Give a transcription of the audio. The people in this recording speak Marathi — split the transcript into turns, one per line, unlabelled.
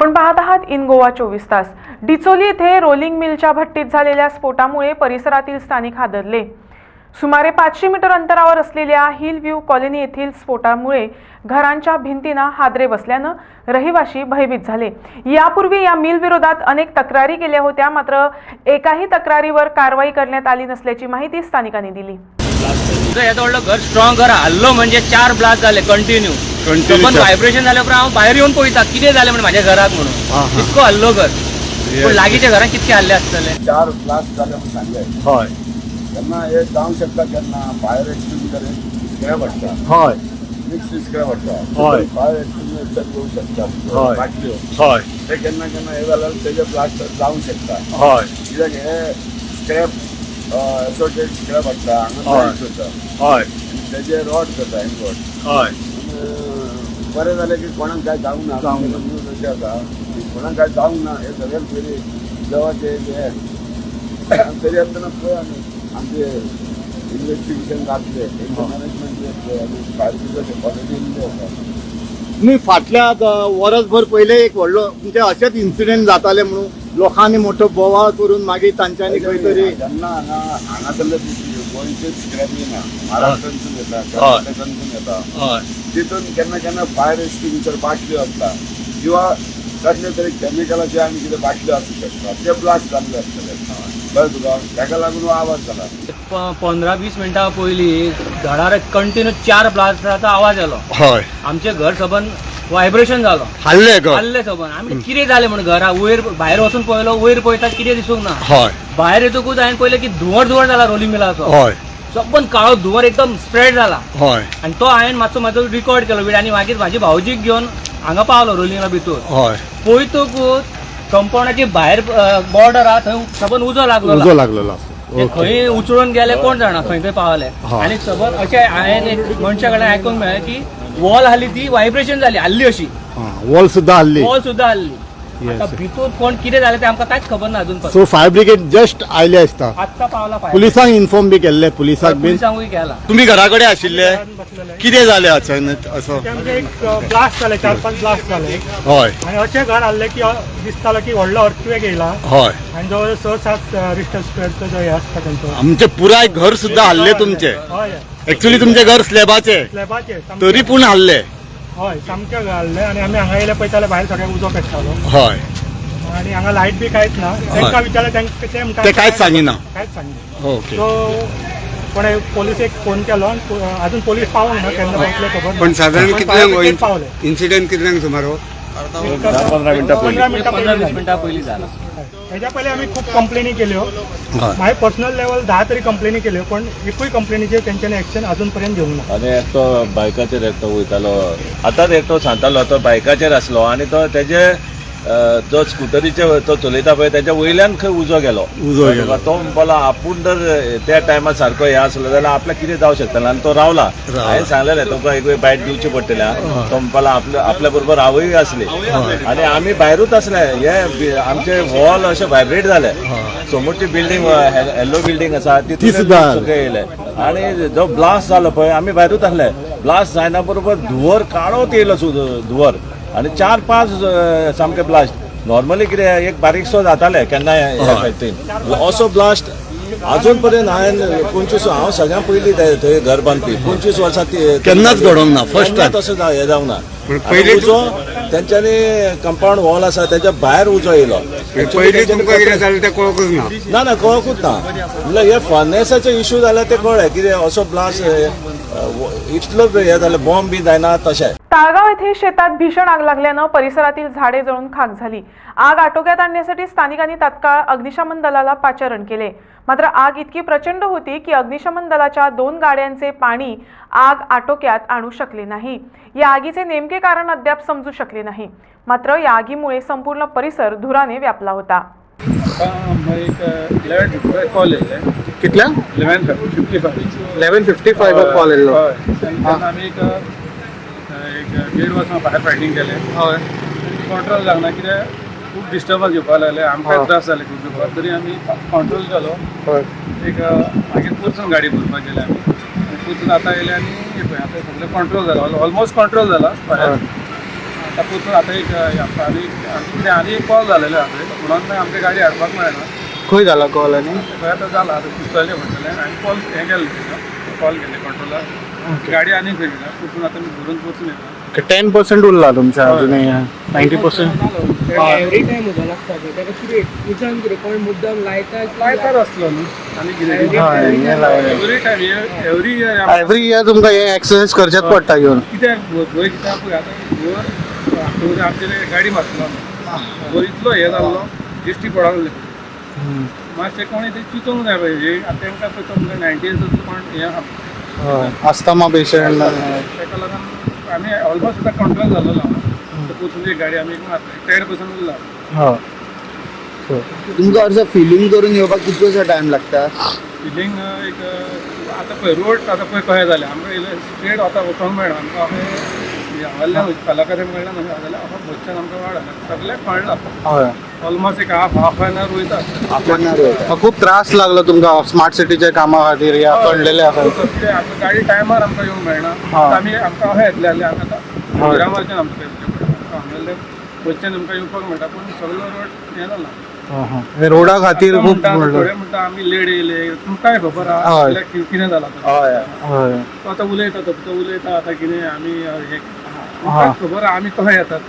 आपण पाहत आहात इन गोवा चोवीस तास. डिचोली येथे रोलिंग मिलच्या भट्टीत झालेल्या स्फोटामुळे परिसरातील स्थानिक हादरले. सुमारे पाचशे मीटर अंतरावर असलेल्या हिल व्ह्यू कॉलनी येथील स्फोटामुळे घरांच्या भिंतींना हादरे बसल्यानं रहिवाशी भयभीत झाले. यापूर्वी या मिल विरोधात अनेक तक्रारी केल्या होत्या मात्र एकाही तक्रारीवर कारवाई करण्यात आली नसल्याची माहिती स्थानिकांनी दिली.
तुझं येतं व्हडलं घर स्ट्रॉंग घर हल्लो म्हणजे चार ब्लास्ट झाले कंटिन्यू पण. व्हायब्रेशन झाल्या उपरांत हांव भायर येऊन पळयता कितें जालें म्हणून म्हाज्या घराक म्हणून. इतको हल्लो घर. पूण लागींच्या घरान कितके हल्ले आसतले
चार ब्लास्ट झाले म्हणून सांगले
हय.
त्यांना हे जावंक शकता केन्ना फायर एक्सटिंग्विशर इस्क्रे पडटा
हय.
मिक्स इस्क्रे पडटा
हय.
फायर एक्सटिंग्विशर येऊ शकता.
हय.
बाटल्यो
हय.
ते केन्ना केन्ना हे जाल्यार तेजे ब्लास्ट जावंक शकता.
हय.
कित्याक हे स्क्रॅप एसोसिएट स्क्रॅप पडटा हांगा
हय. हय.
तेजे रॉड हँड रॉड
हय.
बरें जालें की कोणाक काय जावंक ना
जावंक ना.
न्यूज अशी आसा की कोणाक काय जावंक ना हे सगळ्यात पयलीं देवाचे हे तरी आसतना पळय आमी आमचे इन्व्हेस्टिगेशन घातले तेंचे मॅनेजमेंट फायर ऑलरेडी इल्ले आसा
तुम्ही फाटल्या द- वरसभर पयले एक व्हडलो म्हणजे अशेच इन्सिडेंट जाताले म्हणून. लोकांनी मोठो बोवाळ करून मागीर तांच्यांनी खंय तरी
जेन्ना हांगा गोंयचेच येना येता तितून केन्ना केन्ना फायर एक्सटिंग्विशर बाटल्यो आसता किंवा कसले तरी केमिकलाचे आनी कितें बाटल्यो आसूं शकता ते ब्लास्ट जाल्ले आसतले कळ्ळें तुका ताका लागून आवाज जाला
पंदरा वीस मिनटां पयलीं धडार कंटिन्यू चार ब्लास्टाचो आवाज येलो
हय.
आमचे घर सबन व्हायब्रेशन जालो
हल्ले ग.
हल्ले सबन आमी कितें जालें म्हणून घरा वयर भायर वचून पळयलो वयर पळयता कितें दिसूंक ना.
हय.
भायर येतकूच हांवें पळयलें की धुंवर धुंवर जाला रोलिंग मिलाचो
हय.
सबन काळो धुंवर एकदम स्प्रेड जाला
हय.
आणि तो हांवें मातसो म्हाजो रिकॉर्ड केलो. व्हिडिओ आनी मागीर म्हाजी भावजीक घेवन हांगा पावलो रोलिंगा भितर
हय.
पळयतकूच कंपाऊंडाची भायर बॉर्डर आहा थंय सबन उजो लागलो
उजो लागलेलो ओके.
खंय उचलून गेले कोण जाणा खंय खंय पावले. आणि सबन अशें हांवें एक मनशा कडल्यान आयकूंक मेळ्ळें की वॉल हाली ती व्हायब्रेशन जाली हल्ली अशी.
वॉल सुद्धा हल्ली.
वॉल सुद्धा हल्ली.
Yes.
आता भितर कोण कितें जालें तें आमकां कांयच खबर ना अजून
सो फायर ब्रिगेड जस्ट आयले आसता
आत्ता पावला पाय
पुलिसांक इन्फॉर्म बी केल्ले पुलिसाक बीन
पुलिसांकूय गेला
तुम्ही घराकडे आशिल्ले? कितें जालें अचानक असो?
ते आमचे एक ब्लास्ट जाले चार पाच ब्लास्ट जाले
हय.
आणि अशें घर हाडलें की अ, दिसतालो की व्हडलो अर्थक्वेक येयला.
हय.
आणि जवळ स सात रिस्टर स्क्वेअरचो जो हे आसता तेंचो
आमचे पुराय घर सुद्धा हल्ले तुमचे.
हय.
ऍक्च्युली तुमचे घर स्लॅबाचे.
स्लॅबाचे
तरी पूण हल्ले.
हय सामके घाल्ले आणि आम्ही हांगा येयले पळयताले भायर सगळ्याक उजो पेट्टालो
हय.
आणि हांगा लायट बी कांयच ना. तांकां विचारलें तांकां ते म्हणटा-
ते कांयच सांगिना.
कांयच सांगिना.
ओके
सो कोणे पोलिसेक फोन केलो आणि पो- अजून पोलीस पावूंक ना केन्ना पावतले खबर ना.
पण साधारण
पण
कितल्यांक
fire brigade पावले?
इन्सिडेंट कितल्यांक सुमार हो?
एक पंधरा मिनटां
पंधरा
पयलीं
वीस
झाली.
मिनटां पयलीं जाला
हेच्या पयलीं आमी खूब कंप्लेनी केल्यो
हय
माझ्या पर्सनल लेवल दहा तरी कंप्लेनी केल्यो पण एकूय कंप्लेनीचेर तेंच्यांनी एक्शन अजून पर्यंत घेवंक ना
आनी एकटो बायकाचेर एकटो वयतालो आतांच एकटो सांगतालो तो बायकाचेर आसलो आनी तो तेजे जो स्कुटरीचे तो चलयता पळय तेच्या वयल्यान खंय उजो गेलो
उजो गेलो.
तो म्हणपालो आपूण जर त्या टायमार सारको हे आसलो जाल्यार आपल्याक कितें जावं शकतालें आनी तो रावला. हांवें सांगलेलें तुमकां एक वेळ बायट दिवची पडटलें. तो म्हणपालो आपल्या आपल्या बरोबर आवय आसली आनी आमी भायरूच आसले हे आमचे वॉल अशे व्हायब्रेट जाले समोरची बिल्डींग येल्लो बिल्डींग आसा
ती
सगळे येयले आनी जो ब्लास्ट जालो पळय आमी भायरूच आसले ब्लास्ट जायना बरोबर धुंवर काळोच येयलो धुंवर. आनी चार पांच सामके ब्लास्ट नॉर्मली कितें एक बारीकसो जाताले केन्नाय ह्या फायटीन असो ब्लास्ट अजून पर्यंत हांवें पंचवीस हांव सगळ्यां पयलीं थंय घर बांदपी. पंचवीस वर्सां ती
केन्नाच घडोवंक ना, time.
तसो जा- हें जावंक ना.
पयलीं
उजो तेंच्यांनी कंपाऊंड वॉल आसा तेच्या भायर उजो येयलो.
ना.
ना कळकूच ना. म्हणल्यार हे फर्नेसाचे इश्यू जाल्यार ते कळ्ळे. कितें असो ब्लास्ट इतलो हे जालें बॉम्ब बी जायना तशें
ताळगाव येथे शेतात भीषण आग लागल्यानं परिसरातील झाडे जळून खाक झाली आग आटोक्यात आणण्यासाठी स्थानिकांनी तात्काळ अग्निशमन दलाला पाचारण केले मात्र आग इतकी प्रचंड होती की अग्निशमन दलाच्या दोन गाड्यांचे पाणी आग आटोक्यात आणू शकले नाही या आगीचे नेमके कारण अद्याप समजू शकले नाही मात्र या आगीमुळे संपूर्ण परिसर धुराने व्यापला होता
कितल्या?
Eleven fifty five.
Eleven fifty five call येयलो
हय. तेन्ना आमी एक एक देड वर्सां भायर फायटींग केलें.
हय.
कंट्रोल जावना कितें खूब डिस्टर्बन्स येवपा लागले आमकां त्रास जाले खूब दिवपाक तरी आमी कंट्रोल केलो.
हय.
एक मागीर परसून गाडी भरपाक गेले आमी परसून आतां येयले आनी आतां सगळें कंट्रोल जाला ऑलमोस्ट कंट्रोल जाला आतां पोचून आतां एक आनी आनी कितें आनी एक कॉल जालेलो आसा म्हणून आमकां गाडी हाडपाक मेळना
खंय जाला कॉल आनी
खंय आतां जाला आतां कुसतले म्हणटलें आनी कॉल हें केलें कॉल केलें कंट्रोलार गाडी आनी खंय आतां मी घरून पोचून येता
टेन पर्सेंट उरला तुमच्या अजूनही नाईन्टी पर्सेंट
एवरी टाइम उदो लागता पळय ताका कितें विचारून कितें कोण मुद्दम लायता
लायताच आसलो न्हू आनी कितें
हें.
Every time every year
every year तुमकां हे एक्सरसाइज करचेच पडटा घेवन
कित्याक पळय आतां आमचे गाडी मारतलो भर इतलो हे जाल्लो दिश्टी पडोंक लागली मातशें कोणी ते चिंतूंक जाय पळय हे तांकां पळय कोण हें.
आस्थमा पेशंट
ताका लागून आमी ऑलमोस्ट आतां कंट्रोल जाल्लो आहा पोचून एक गाडी आमी पर्संट उरला
तुमकां असं फिलिंग करून येवपाक कितलोसो टायम लागता
फिलिंग एक आतां पळय रोड आतां पळय कशें जालें आमकां इल्लें स्ट्रेट आतां वचोंक मेळना आमकां अशें हांगाल्यान कलाकारान मेळना न्हू जाल्यार आमकां वाड सगळ्याक कळना
हय.
ऑलमोस्ट एक हाफ हाफ एन आवर वयता
रोड
खूप त्रास लागलो तुमकां स्मार्ट सिटीच्या कामा खातीर या कळलेले आसा
कितें आतां गाडी टायमार आमकां येवंक मेळना
हा.
आमी आमकां अशें येतले जाल्यार आमी आतां. मिरामारच्यान आमकां येवचें पडटा हांगासरल्यान बोच्च्यान आमकां येवपाक मेळटा पूण सगळो रोड हें जाला
हे रोडा खातीर
आतां
खूप
म्हणटा थोडे म्हणटा आमी लेट येयले तुमकांय खबर? आहा
हय.
आपल्याक कि- कितें जालां तो.
हय
हय
तो आतां उलयता तो तो उलयता आतां कितें आमी हे तुमकांय खबर? आहा आमी कशें येतात